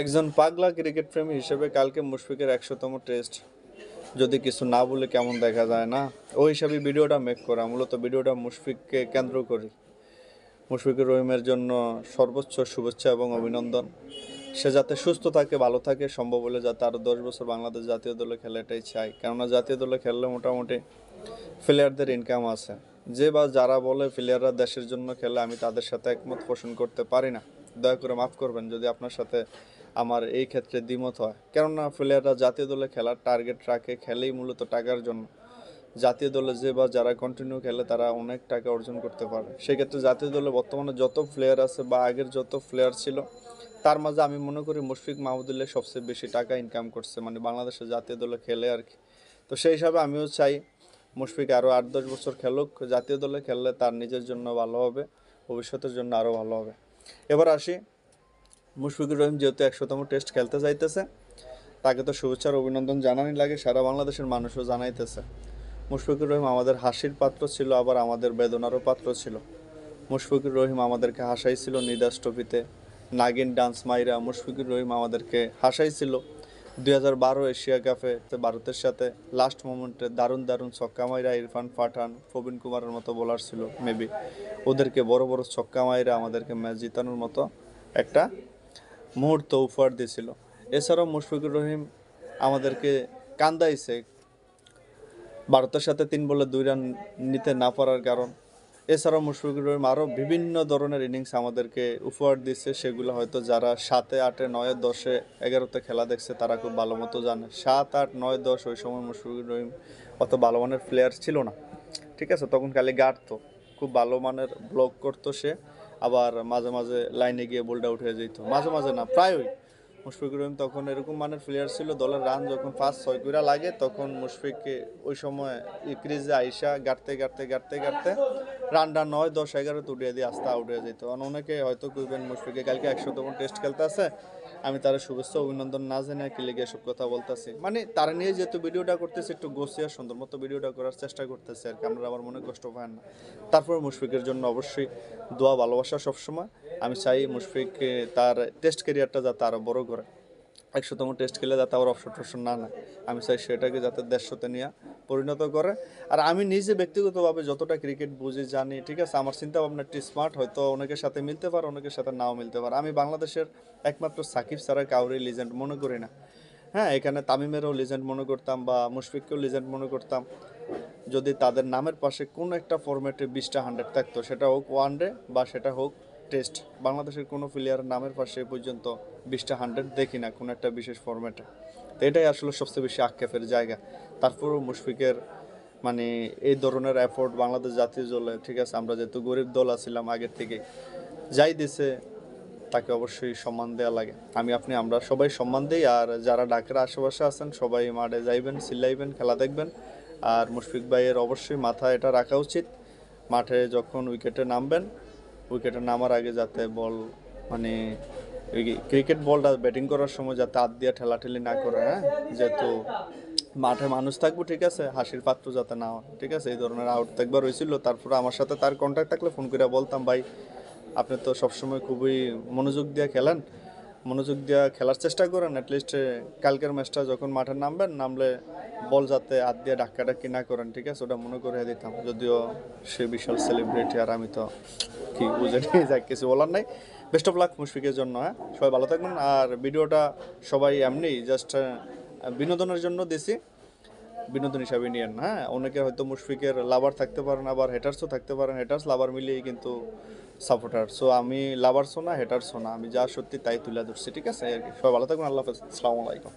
একজন পাগলা ক্রিকেট প্রেমী হিসেবে কালকে মুশফিকের একশোতম টেস্ট। যদি কিছু না বলে কেমন দেখা যায় না? ওই হিসাবে ভিডিওটা মেক করা। মূলত ভিডিওটা মুশফিককে কেন্দ্র করি। মুশফিকুর রহিমের জন্য সর্বোচ্চ শুভেচ্ছা এবং অভিনন্দন। সে যাতে সুস্থ থাকে, ভালো থাকে, সম্ভব হলে যাতে আরও দশ বছর বাংলাদেশ জাতীয় দলে খেলে এটাই চাই। কেননা জাতীয় দলে খেললে মোটামুটি প্লেয়ারদের ইনকাম আছে। যে বা যারা বলে প্লেয়াররা দেশের জন্য খেলে, আমি তাদের সাথে একমত পোষণ করতে পারি না। দয়া করে মাফ করবেন যদি আপনার সাথে আমার এই ক্ষেত্রে দ্বিমত হয়। কেননা প্লেয়াররা জাতীয় দলে খেলার টার্গেট রাখে, খেলেই মূলত টাকার জন্য। জাতীয় দলে যে বা যারা কন্টিনিউ খেলে তারা অনেক টাকা অর্জন করতে পারে। সেক্ষেত্রে জাতীয় দলে বর্তমানে যত প্লেয়ার আছে বা আগের যত প্লেয়ার ছিল, তার মাঝে আমি মনে করি মুশফিক মাহমুদুল্লাহ সবচেয়ে বেশি টাকা ইনকাম করছে মানে বাংলাদেশের জাতীয় দলে খেলে আর কি। তো সেই হিসাবে আমিও চাই মুশফিক আরও আট, দশ বছর খেলুক, জাতীয় দলে খেললে তার নিজের জন্য ভালো হবে, ভবিষ্যতের জন্য আরও ভালো হবে। এবার আসি মুশফিকুর রহিম যেহেতু একশোতম টেস্ট খেলতে চাইতেছে তাকে তো শুভেচ্ছার অভিনন্দন জানানি লাগে, সারা বাংলাদেশের মানুষও জানাইতেছে। মুশফিকুর রহিম আমাদের হাসির পাত্র ছিল, আবার আমাদের বেদনারও পাত্র ছিল। মুশফিকুর রহিম আমাদেরকে হাসাইছিল নিদাস ট্রফিতে, নাগিন ডান্স মাইরা মুশফিকুর রহিম আমাদেরকে হাসাইছিল। দুই হাজার বারো এশিয়া কাপে ভারতের সাথে লাস্ট মোমেন্টে দারুণ দারুণ ছক্কা মাইরা ইরফান পাঠান প্রবীণ কুমারের মতো বোলার ছিল মেবি ওদেরকে বড় বড় ছক্কা মাইরা আমাদেরকে ম্যাচ জিতানোর মতো একটা মুহূর্ত উপহার দিয়েছিল এছাড়াও মুশফিকুর রহিম আমাদেরকে কান্দাইছে। ভারতের সাথে তিন বলে দুই রান নিতে না পারার কারণ। এছাড়াও মুশফিকুর রহিম আরও বিভিন্ন ধরনের ইনিংস আমাদেরকে উপহার দিচ্ছে সেগুলো হয়তো যারা সাতে, আটে, নয়, দশে, এগারোতে খেলা দেখছে, তারা খুব ভালো মতো জানে। সাত, আট, নয়, দশ ওই সময় মুশফিকুর রহিম অত ভালো মানের প্লেয়ার ছিল না। ঠিক আছে, তখন খালি গাড়তো খুব ভালো মানের ব্লক করতো সে। আবার মাঝে মাঝে লাইনে গিয়ে বোল্ড আউট হয়ে যেত। মাঝে মাঝে না, প্রায়ই। মুশফিকুর রহিম তখন এরকম মানের প্লেয়ার ছিল, দলের রান যখন পাঁচ, ছয় কুড়া লাগে, তখন মুশফিককে ওই সময় ক্রিজে আইসা গাড়তে গাড়তে গাড়তে গাড়তে রানটা নয়, দশ এগারোতে উঠিয়ে দিয়ে আস্তে আউট হয়ে যেত। কারণ অনেকে হয়তো কইবেন মুশফিকে, কালকে একশোতম টেস্ট খেলতে আছে, আমি তার শুভেচ্ছা, অভিনন্দন না জেনে কি লেগে এসব কথা বলতেছি? মানে তারা নিয়ে যেহেতু ভিডিওটা করতেছি, একটু গোছিয়া, সুন্দর মতো ভিডিওটা করার চেষ্টা করতেছি আর কি। আপনারা আমার মনে কষ্ট পান না। তারপর মুশফিকের জন্য অবশ্যই দোয়া, ভালোবাসা সবসময়। আমি চাই মুশফিক তার টেস্ট ক্যারিয়ারটা যাতে আরও বড় করে। একশোতম টেস্ট খেলে যাতে আবার অপশন টসর না নেয়। আমি চাই সেটাকে যাতে দেড়শোতে নিয়ে পরিণত করে। আর আমি নিজে ব্যক্তিগতভাবে যতটা ক্রিকেট বুঝি, জানি, ঠিক আছে? আমার চিন্তা ভাবনা একটু স্মার্ট হয়তো অনেকের সাথে মিলতে পারে, অনেকের সাথে নাও মিলতে পারে। আমি বাংলাদেশের একমাত্র সাকিব ছাড়া কাউরে লিজেন্ড মনে করি না। হ্যাঁ এখানে তামিমেরও লিজেন্ড মনে করতাম বা মুশফিককেও লিজেন্ড মনে করতাম। যদি তাদের নামের পাশে কোনো একটা ফরম্যাটে বিশটা হান্ড্রেড থাকতো, সেটা হোক ওয়ান ডে বা সেটা হোক টেস্ট, বাংলাদেশের কোনো প্লেয়ারের নামের পাশে পর্যন্ত বিশটা হান্ড্রেড দেখি না কোনো একটা বিশেষ ফরম্যাটে তো এটাই আসলে সবচেয়ে বেশি আক্ষেপের জায়গা। তারপরেও মুশফিকের মানে এই ধরনের এফোর্ট বাংলাদেশ জাতীয় দলে, ঠিক আছে, আমরা যেহেতু গরিব দল আছিলাম আগের থেকে, যাই দিছে, তাকে অবশ্যই সম্মান দেওয়া লাগে। আমি, আপনি, আমরা সবাই সম্মান দিই, আর যারা ঢাকার আশেপাশে আছেন, সবাই মাঠে যাইবেন চিল্লাইবেন খেলা দেখবেন। আর মুশফিক ভাইয়ের অবশ্যই মাথা এটা রাখা উচিত। মাঠে যখন উইকেটে নামবেন উইকেটে নামার আগে যাতে বল মানে ক্রিকেট বলটা ব্যাটিং করার সময় যাতে হাত দিয়ে ঠেলাঠেলি না করে হ্যাঁ? যেহেতু মাঠে মানুষ থাকব, ঠিক আছে? হাসির পাত্র যাতে না হয়, ঠিক আছে? এই ধরনের আউট তো একবার হয়েছিল। তারপরে আমার সাথে তার কন্ট্যাক্ট থাকলে ফোন করে বলতাম, ভাই, আপনি তো সবসময় খুবই মনোযোগ দিয়ে খেলেন। মনোযোগ দিয়ে খেলার চেষ্টা করেন। অ্যাটলিস্ট কালকের ম্যাচটা যখন মাঠে নামবেন, নামলে বল যাতে হাত দিয়ে ধাক্কা ডাক্কি না করেন, ঠিক আছে? ওটা মনে করে দিতাম। যদিও সে বিশাল সেলিব্রিটি আর আমি তো কি বুঝে নিয়ে যাক, কিছু বলার নাই। বেস্ট অফ লাক মুশফিকের জন্য হ্যাঁ? সবাই ভালো থাকবেন। আর ভিডিওটা সবাই এমনি জাস্ট বিনোদনের জন্য দিছি। বিনোদন হিসাবে নিয়েন হ্যাঁ? অনেকে হয়তো মুশফিকের লাভার থাকতে পারেন, আবার হেটার্সও থাকতে পারেন। হেটার্স লাভার মিলিয়ে কিন্তু সাপোর্টার সো আমি লাভারসও না হেটার্সও না। আমি যা সত্যি তাই তুলে ধরছি, ঠিক আছে? সবাই ভালো থাকবেন, আল্লাহ হাফেজ। আসসালামু আলাইকুম।